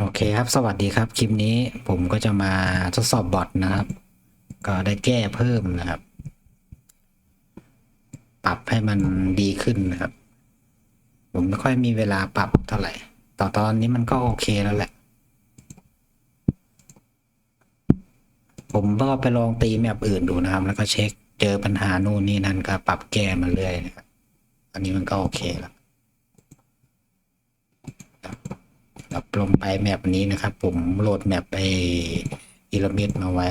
โอเคครับ สวัสดีครับ คลิปนี้ผมก็จะมาทดสอบบอทนะครับ ก็ได้แก้เพิ่มนะครับ ปรับให้มันดีขึ้นนะครับ ผมไม่ค่อยมีเวลาปรับเท่าไหร่ ต่อตอนนี้มันก็โอเคแล้วแหละ ผมก็ไปลองตีแมปอื่นดูนะครับ แล้วก็เช็คเจอปัญหานู่นนี่นั่นก็ปรับแก้มาเรื่อยนะครับ อันนี้มันก็โอเคแล้ว ครับลงไปแมปนี้นะครับ ผมโหลดแมปไปอิรามิดมาไว้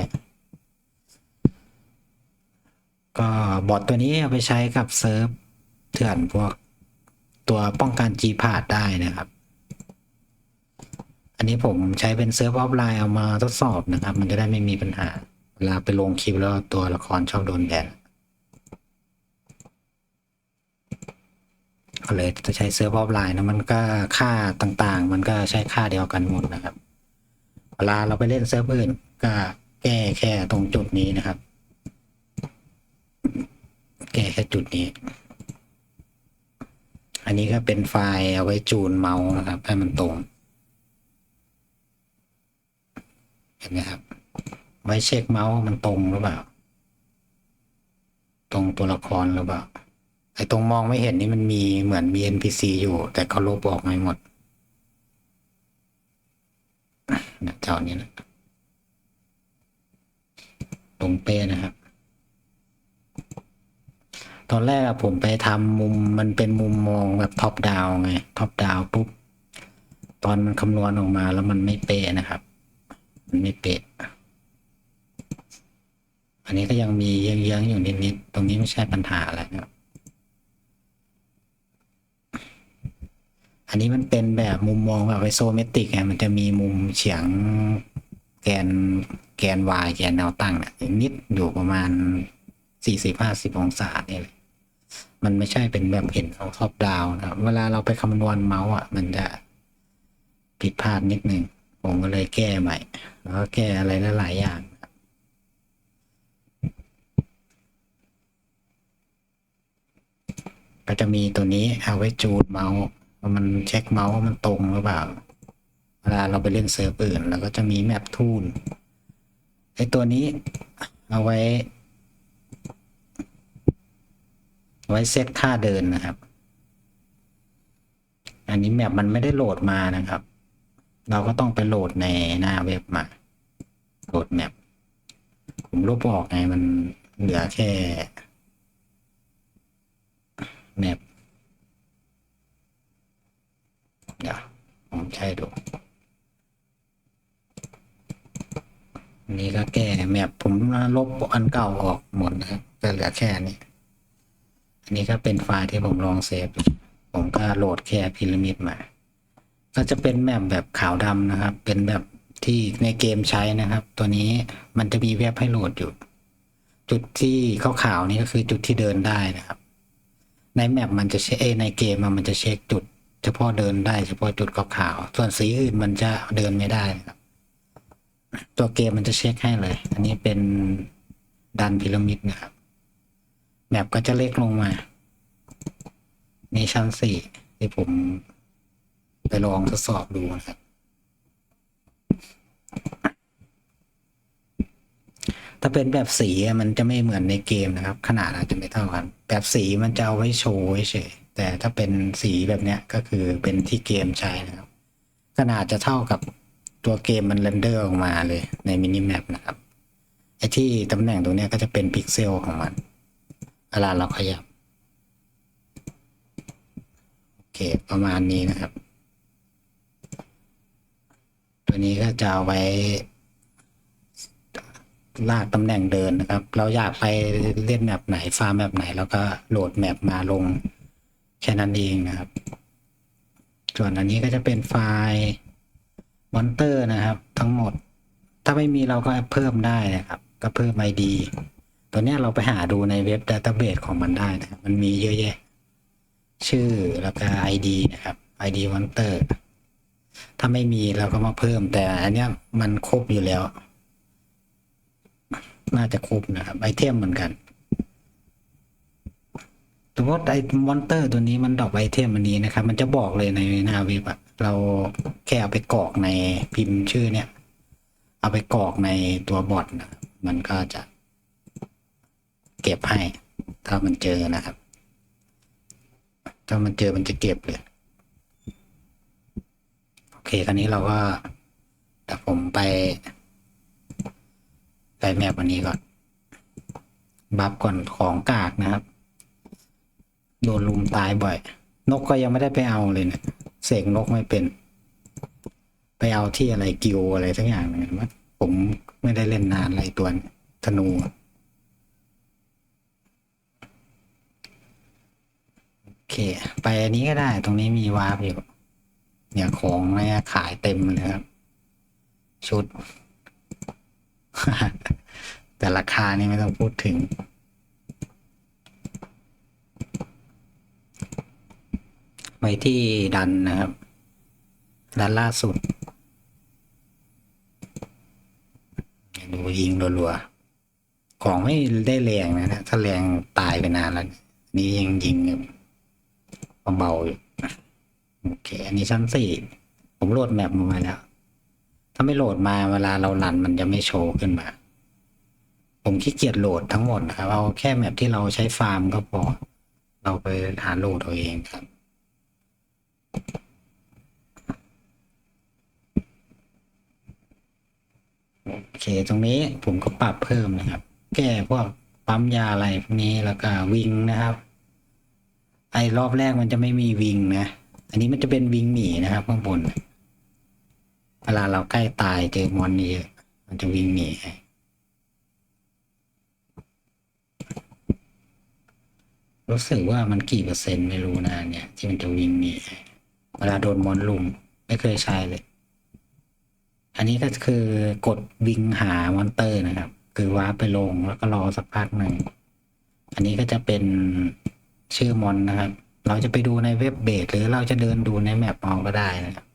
ก็บอทตัวนี้เอาไปใช้กับเซิร์ฟเถื่อนพวกตัวป้องกันจีพาดได้นะครับ อันนี้ผมใช้เป็นเซิร์ฟออฟไลน์เอามาทดสอบนะครับ มันจะได้ไม่มีปัญหา เวลาไปลงคลิปแล้วตัวละครชอบโดนแบน ก็เลยจะใช้เซิร์ฟออฟไลน์นะมันก็ค่าต่างๆ มันก็ใช้ค่าเดียวกันหมดนะครับ เวลาเราไปเล่นเซิร์ฟอื่นก็แก้แค่ตรงจุดนี้นะครับ แก้แค่จุดนี้ อันนี้ก็เป็นไฟล์เอาไว้จูนเมาส์นะครับ ให้มันตรง เห็นไหมครับ ไว้เช็คเมาส์มันตรงหรือเปล่า ตรงตัวละครหรือเปล่า ไอ้ตรงมองไม่เห็นนี่มันมีเหมือนมี NPC อยู่ แต่เขาลบออกไม่หมดเนี่ยเจ้านี้นะตรงเป้นะครับ ตอนแรกอะผมไปทำมุมมันเป็นมุมมองแบบท็อปดาวไงท็อปดาวปุ๊บ ตอนมันคำนวณออกมาแล้วมันไม่เป๊ะนะครับ มันไม่เป๊ะอันนี้ก็ยังมีเยื้องๆอยู่นิดๆตรงนี้ไม่ใช่ปัญหาอะไรครับ อันนี้มันเป็นแบบมุมมองแบบไอโซเมตริกไงมันจะมีมุมเฉียงแกนแกน y แกนแนวตั้งเนี่ยนิดอยู่ประมาณสี่สิบห้าสิบองศาเนี่ยมันไม่ใช่เป็นแบบเห็นของท็อปดาวนะเวลาเราไปคำนวณเมาส์อะ มันจะผิดพลาดนิดนึงผมก็เลยแก้ใหม่ แล้วก็แก้อะไรหลายอย่างก็จะมีตัวนี้เอาไว้จูนเมาส์ ว่ามันเช็คเมาส์ว่ามันตรงหรือเปล่า เวลาเราไปเล่นเซิร์ฟอื่นแล้วก็จะมีแมปทูลไอตัวนี้เอาไว้ ไว้เซตค่าเดินนะครับ อันนี้แมปมันไม่ได้โหลดมานะครับ เราก็ต้องไปโหลดในหน้าเว็บมา โหลดแมปผมลบออกไงมันเหลือแค่แมป เดี๋ยวผมใช้ดูอันนี้ก็แก้แมปผมลบอันเก่าออกหมดนะครับจะเหลือแค่นี้ อันนี้ก็เป็นไฟล์ที่ผมลองเซฟ ผมก็โหลดแค่พีระมิดมา ก็จะเป็นแมปแบบขาวดำนะครับ เป็นแบบที่ในเกมใช้นะครับ ตัวนี้มันจะมีเว็บให้โหลดอยู่ จุดที่ขาวๆนี่ก็คือจุดที่เดินได้นะครับ ในแมปมันจะเช็คในเกมมันจะเช็คจุด เฉพาะเดินได้เฉพาะจุดขาวๆส่วนสีอื่นมันจะเดินไม่ได้ครับตัวเกมมันจะเช็คให้เลย อันนี้เป็นดันพีระมิดนะครับแมปก็จะเล็กลงมานี่ชั้นสี่ที่ผมไปลองทดสอบดูนะครับ ถ้าเป็นแบบสีมันจะไม่เหมือนในเกมนะครับ ขนาดอาจจะไม่เท่ากัน แบบสีมันจะเอาไว้โชว์เฉย แต่ถ้าเป็นสีแบบเนี้ยก็คือเป็นที่เกมใช้นะครับ ขนาดจะเท่ากับตัวเกมมันเรนเดอร์ออกมาเลยในมินิแมปนะครับไอ้ที่ตำแหน่งตรงเนี้ยก็จะเป็นพิกเซลของมันเวลาเราขยับ โอเค ประมาณนี้นะครับ ตัวนี้ก็จะเอาไว้ ลากตำแหน่งเดินนะครับ เราอยากไปเล่นแมปไหนฟาร์มแมปไหน แล้วก็โหลดแมปมาลง แค่นั้นเองนะครับ ส่วนอันนี้ก็จะเป็นไฟล์มอนเตอร์นะครับ ทั้งหมด ถ้าไม่มีเราก็เพิ่มได้นะครับ ก็เพิ่ม ID ตัวนี้เราไปหาดูในเว็บ Database ของมันได้นะมันมีเยอะแยะ ชื่อแล้วก็ ID นะครับ ID มอนเตอร์ถ้าไม่มีเราก็มาเพิ่ม แต่อันนี้มันครบอยู่แล้ว น่าจะครบนะครับไอเทมเหมือนกัน สมมติไอ้มอนเตอร์ตัวนี้มันดอปไอเทมอันนี้นะครับ มันจะบอกเลยในหน้าเว็บอะเราแค่เอาไปกรอกในพิมพ์ชื่อเนี่ย เอาไปกรอกในตัวบอทนะมันก็จะเก็บให้ ถ้ามันเจอนะครับ ถ้ามันเจอมันจะเก็บเลยโอเคคราวนี้เราก็แต่ผมไป ไปแมปอันนี้ก่อน บัฟก่อนของกากนะครับ โดนลุมตายบ่อย นกก็ยังไม่ได้ไปเอาเลยเนะเสกนกไม่เป็น ไปเอาที่อะไรกิวอะไรทั้งอย่างเนึงว่าผมไม่ได้เล่นนานอะไรตัวนี้ธนูโอเค ไปอันนี้ก็ได้ ตรงนี้มีวาร์ปอยู่เนี่ยของเนี่ยขายเต็มเลยครับ ชุด แต่ราคานี่ไม่ต้องพูดถึง ไปที่ดันนะครับ ดันล่าสุด ดูยิงรัวๆ ของไม่ได้แรงนะนะถ้าแรงตายไปนานแล้ว นี่ยังยิงเบาๆอยู่โอเค อันนี้ชั้นสี่ ผมโหลดแมปมาแล้ว ถ้าไม่โหลดมาเวลาเราลันมันจะไม่โชว์ขึ้นมา ผมขี้เกียจโหลดทั้งหมดนะครับ เอาแค่แมปที่เราใช้ฟาร์มก็พอ เราไปหาโหลดเอาเองครับ โอเค ตรงนี้ผมก็ปรับเพิ่มนะครับ แก้พวกปั๊มยาอะไรพวกนี้แล้วก็วิงนะครับ ไอ้รอบแรกมันจะไม่มีวิงนะ อันนี้มันจะเป็นวิงหนีนะครับข้างบน เวลาเราใกล้ตายเจอมอนนี่มันจะวิ่งหนีรู้สึกว่ามันกี่เปอร์เซ็นต์ไม่รู้นะเนี่ย ที่มันจะวิ่งหนี เวลาโดนมอนลุมไม่เคยใช้เลย อันนี้ก็คือกดวิ่งหามอนเตอร์นะครับ คือว้าไปลงแล้วก็รอสักพักหนึ่ง อันนี้ก็จะเป็นชื่อมอนนะครับ เราจะไปดูในเว็บเบสหรือเราจะเดินดูในแมปเอาก็ได้นะครับ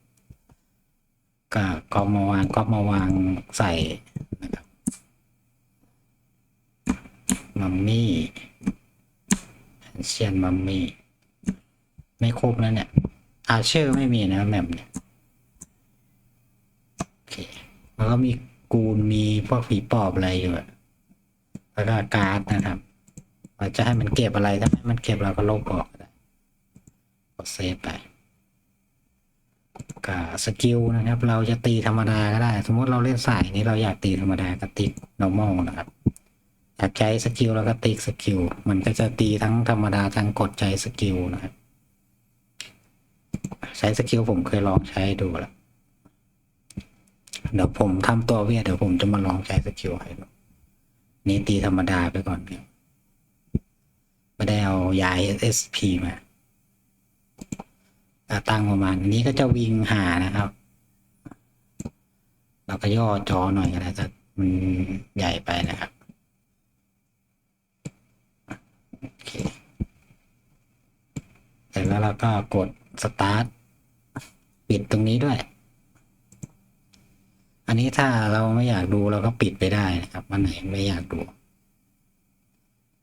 ก็ก็มาวางก็มาวางใส่นะครับมัมมี่เชียนมัมมี่ไม่ครบแล้วเนี่ย อาเชอร์ไม่มีนะแมปเนี่ยโอเคแล้วก็มีกูนมีพวกผีปอบอะไรอยู่อะแล้วก็การ์ดนะครับเราจะให้มันเก็บอะไรถ้าไม่ให้มันเก็บเราก็ลบออกก็ได้กดเซฟไปกับสกิลนะครับ เราจะตีธรรมดาก็ได้ สมมติเราเล่นสายนี้เราอยากตีธรรมดาก็ติ๊ก normal นะครับอยากใช้สกิลแล้วก็ติ๊กสกิลมันก็จะตีทั้งธรรมดาทั้งกดใจสกิลนะครับ ใช้สกิลผมเคยลองใช้ดูแล้วเดี๋ยวผมทำตัวเวียเดี๋ยวผมจะมาลองใช้สกิลให้ดูนี่ตีธรรมดาไปก่อนครับไม่ได้เอายาย SP มาตั้งประมาณนี้ก็จะวิ่งหานะครับ เราก็ย่อจอหน่อยก็ได้แต่มันใหญ่ไปนะครับโอเคเสร็จแล้วเราก็กดสตาร์ท ปิดตรงนี้ด้วย อันนี้ถ้าเราไม่อยากดูเราก็ปิดไปได้นะครับวันไหนไม่อยากดู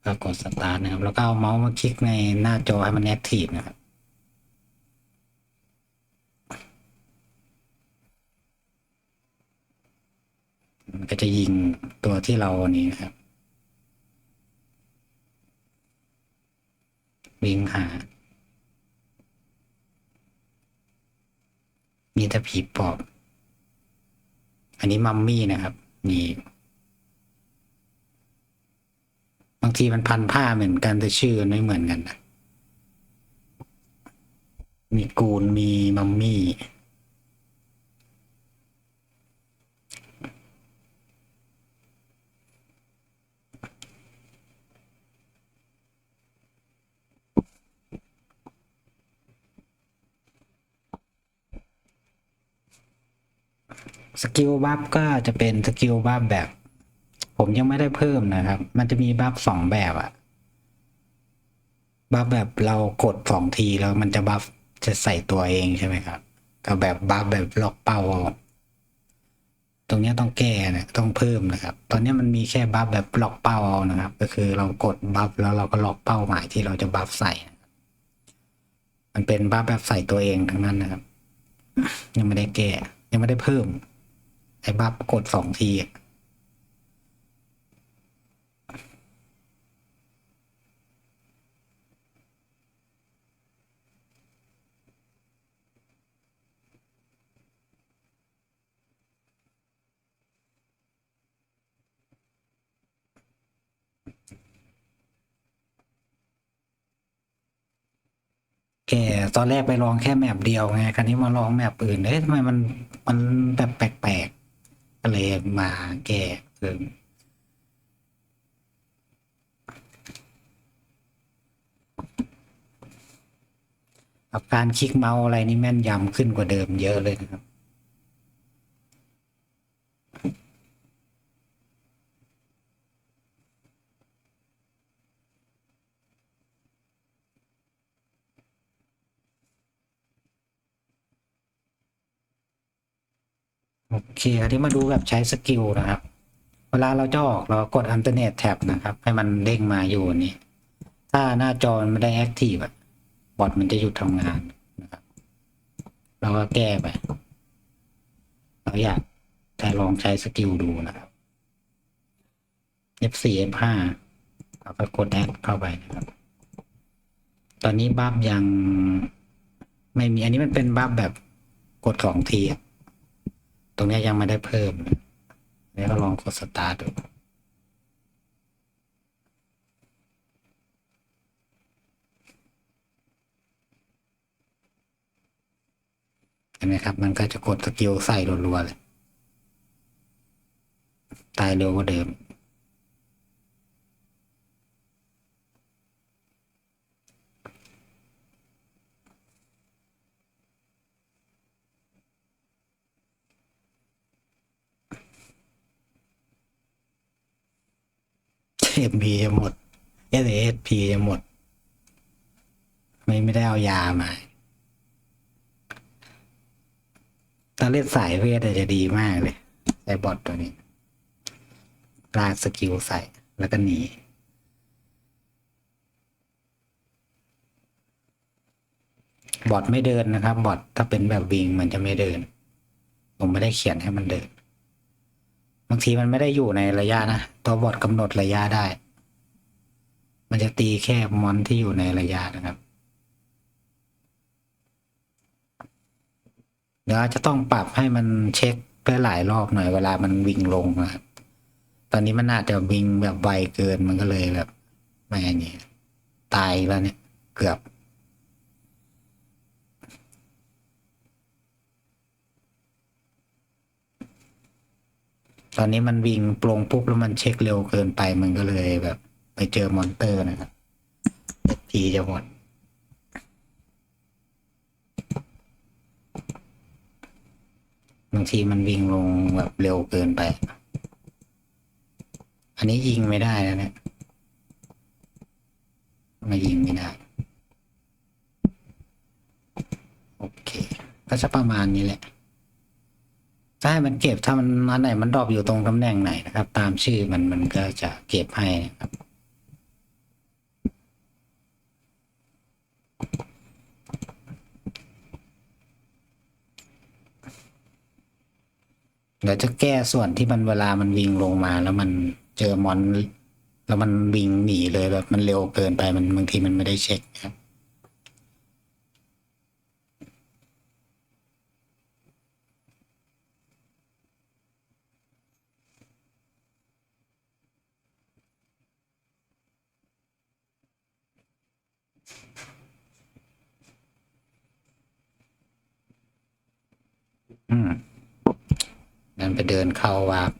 ก็กดสตาร์ทนะครับ แล้วก็เอาเมาส์มาคลิกในหน้าจอให้มันแอคทีฟนะครับมันก็จะยิงตัวที่เราอันนี้นะครับวิ่งหา มีแต่ผีปอบ อันนี้มัมมี่นะครับมีบางทีมันพันผ้าเหมือนกันแต่ชื่อนไม่เหมือนกันนะมีกูนมีมัมมี่ สกิลบัฟก็จะเป็นสกิลบัฟแบบ ผมยังไม่ได้เพิ่มนะครับ มันจะมีบัฟสองแบบอะบัฟแบบเรากดสองทีแล้วมันจะบัฟจะใส่ตัวเองใช่ไหมครับกับแบบบัฟแบบล็อกเป้าตรงนี้ต้องแก้นะต้องเพิ่มนะครับ ตอนนี้มันมีแค่บัฟแบบล็อกเป้าเอานะครับ ก็คือเรากดบัฟแล้วเราก็ล็อกเป้าหมายที่เราจะบัฟใส่ มันเป็นบัฟแบบใส่ตัวเองทั้งนั้นนะครับ ยังไม่ได้แก้ยังไม่ได้เพิ่ม ไอ้บัฟกดสองทีอะแตอนแรกไปลองแค่แมปเดียวไง คราวนี้มาลองแมปอื่นเอ๊ะทำไมมันมันแบบแปลกๆ ก็เลยมาแก้เพิ่มกับการคลิกเมาส์อะไรนี่แม่นยำขึ้นกว่าเดิมเยอะเลยนะครับ โอเคอันนี้มาดูแบบใช้สกิลนะครับ เวลาเราจะออกเรากด Alternate Tab นะครับ ให้มันเด้งมาอยู่นี่ ถ้าหน้าจอมันไม่ได้ Active อะบอทมันจะหยุดทำงานนะครับ เราก็แก้ไป เราอยากจะลองใช้สกิลดูนะครับ F4 F5 เราก็กดแอดเข้าไปนะครับ ตอนนี้บัฟยังไม่มีอันนี้มันเป็นบัฟแบบกดสองทีอะ รงนี้ยังไม่ได้เพิ่มนะแล้วก็ลองกดสตาร์ทดูเห็นไหมครับ มันก็จะกดสกิลใส่รัวๆเลย ตายเร็วกว่าเดิม เอ็มพีจะหมดเอสเอสพีจะหมด ไม่ไม่ได้เอายามาถ้าเล่นสายเวทจจะดีมากเลยไอ้บอทตัวนี้ลากสกิลใส่แล้วก็หนีบอทไม่เดินนะครับ บอทถ้าเป็นแบบวิงมันจะไม่เดิน ผมไม่ได้เขียนให้มันเดิน บางทีมันไม่ได้อยู่ในระยะนะ ตัวบอทกำหนดระยะได้ มันจะตีแค่มอนที่อยู่ในระยะนะครับ เดี๋ยวจะต้องปรับให้มันเช็คไปหลายรอบหน่อยเวลามันวิ่งลงนะครับตอนนี้มันอาจจะวิ่งแบบไวเกินมันก็เลยแบบไม่อันนี้ตายแล้วเนี่ยเกือบ ตอนนี้มันวิ่งปลงปุ๊บแล้วมันเช็คเร็วเกินไปมันก็เลยแบบ ไปเจอมอนเตอร์นะครับทีจะหมดบางทีมันวิ่งลงแบบเร็วเกินไป อันนี้ยิงไม่ได้แล้วเนี่ยไม่ยิงไม่ได้ โอเค ก็จะประมาณนี้แหละ ถ้าให้มันเก็บถ้ามันอันไหนมันดรอปอยู่ตรงตำแหน่งไหนนะครับ ตามชื่อมันมันก็จะเก็บให้นะครับเดี๋ยวจะแก้ส่วนที่มันเวลามันวิ่งลงมาแล้วมันเจอมอน แล้วมันวิ่งหนีเลยแบบมันเร็วเกินไปมันบางทีมันไม่ได้เช็คครับ อืมนั่นไปเดินเข้าวาร์ป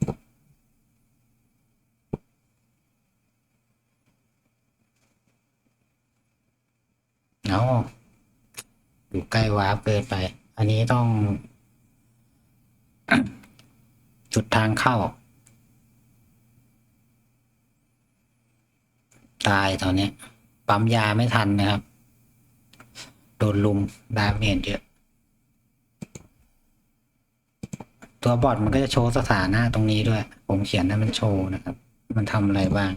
เอาอยู่ใกล้วาร์ปเกินไป อันนี้ต้อง จุดทางเข้า ตายตอนนี้ ปั๊มยาไม่ทันนะครับ โดนลุมดาเมจเยอะ ตัวบอร์ดมันก็จะโชว์สถานะตรงนี้ด้วย ผมเขียนให้มันโชว์นะครับ มันทำอะไรบ้าง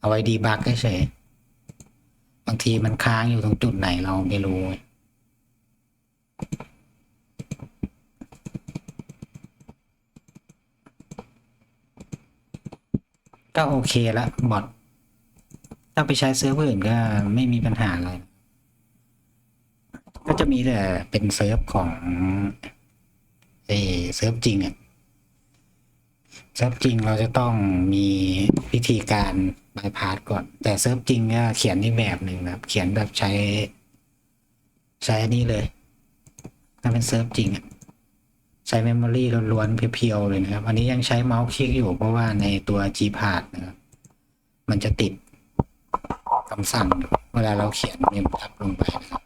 เอาไว้ดีบักเฉยบางทีมันค้างอยู่ตรงจุดไหนเราไม่รู้ ก็โอเคละบอทถ้าไปใช้เซิร์ฟอื่นก็ไม่มีปัญหาอะไร ก็จะมีแต่เป็นเซิร์ฟของ เออเซิร์ฟจริงอะเซิร์ฟจริงเราจะต้องมีวิธีการบายพาสก่อน แต่เซิร์ฟจริงก็เขียนอีกแบบหนึ่งนะครับ เขียนแบบใช้ ใช้อนี้เลย ถ้าเป็นเซิร์ฟจริงอะใช้เมมโมรีล้วนๆเพียวๆเลยนะครับ อันนี้ยังใช้เมาส์คลิกอยู่เพราะว่าในตัว Gpad นะครับมันจะติดคำสั่งเวลาเราเขียนเมมทับลงไปนะครับ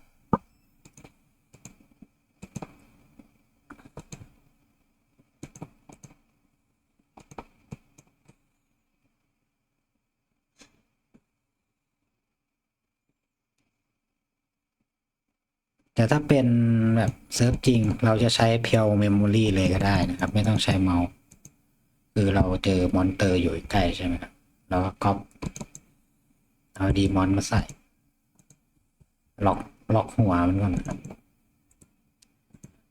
แต่ถ้าเป็นแบบเซิร์ฟจริง เราจะใช้เพียวเมมโมรีเลยก็ได้นะครับ ไม่ต้องใช้เมาส์คือเราเจอมอนเตอร์อยู่ใกล้ใช่ไหมครับเราก็ก๊อปเอาดีมอนมาใส่ล็อกล็อกหัวมันก่อนครับ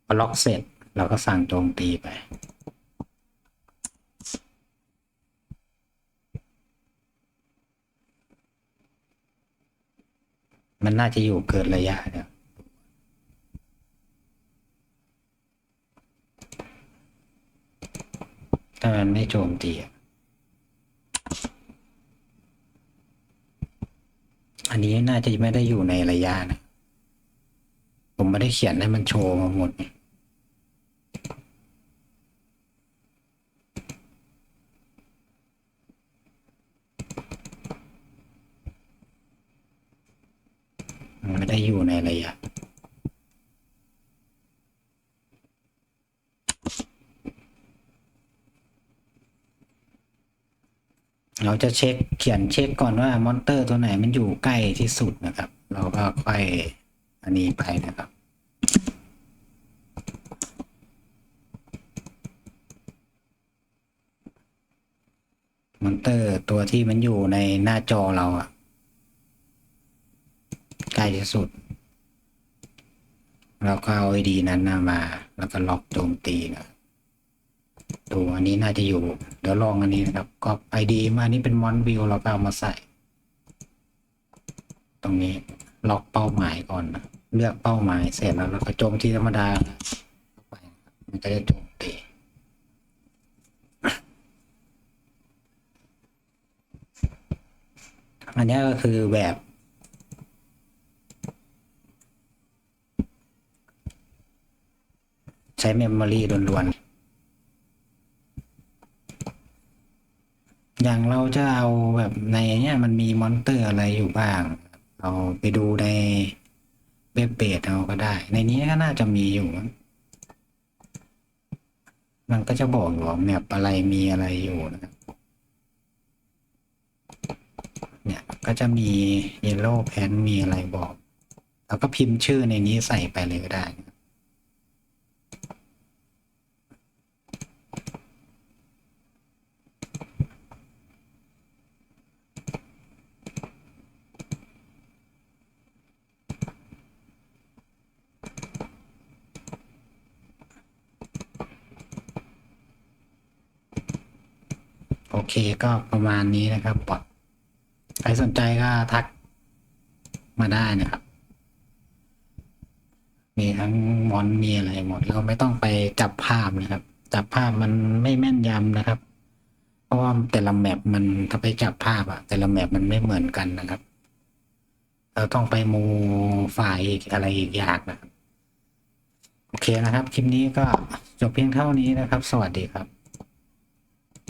พอล็อกเสร็จเราก็สั่งโจมตีไป มันน่าจะอยู่เกินระยะเนี่ย ถ้า มันไม่โจมตีอะอันนี้น่าจะไม่ได้อยู่ในระยะนะ ผมไม่ได้เขียนให้มันโชว์มาหมดไมันไม่ได้อยู่ในระยะ เราจะเช็คเขียนเช็คก่อนว่ามอนเตอร์ตัวไหนมันอยู่ใกล้ที่สุดนะครับ เราก็ค่อยอันนี้ไปนะครับมอนเตอร์ตัวที่มันอยู่ในหน้าจอเราอะใกล้ที่สุด เราก็เอาไอดีนั้นมา แล้วก็ล็อกโจมตีนะ ดูอันนี้น่าจะอยู่ เดี๋ยวลองอันนี้นะครับ ก็ไอดีมาอันนี้เป็นมอนวิวเราก็เอามาใส่ ตรงนี้ล็อกเป้าหมายก่อนนะเลือกเป้าหมายเสร็จแล้วเราก็โจมที่ธรรมดาไปนะมันก็จะโจมตีอันนี้ก็คือแบบใช้เมมโมรีล้วนๆ อย่างเราจะเอาแบบในเนี้ยมันมีมอนเตอร์อะไรอยู่บ้าง เราไปดูในเว็บเบสเอาก็ได้ ในนี้ก็น่าจะมีอยู่มั้งมันก็จะบอกอยู่ว่าแมปอะไรมีอะไรอยู่นะครับเนี่ยก็จะมี yellow pen มีอะไรบอก แล้วก็พิมพ์ชื่อในนี้ใส่ไปเลยก็ได้ โอเคก็ประมาณนี้นะครับบอทใครสนใจก็ทักมาได้นะครับ มีทั้งมอนมีอะไรหมด เราไม่ต้องไปจับภาพนะครับ จับภาพมันไม่แม่นยำนะครับ เพราะว่าแต่ละแมปมันถ้าไปจับภาพอะแต่ละแมปมันไม่เหมือนกันนะครับ เราต้องไปมูไฟล์อีกอะไรอีกอย่างนะครับ โอเคนะครับ คลิปนี้ก็จบเพียงเท่านี้นะครับ สวัสดีครับ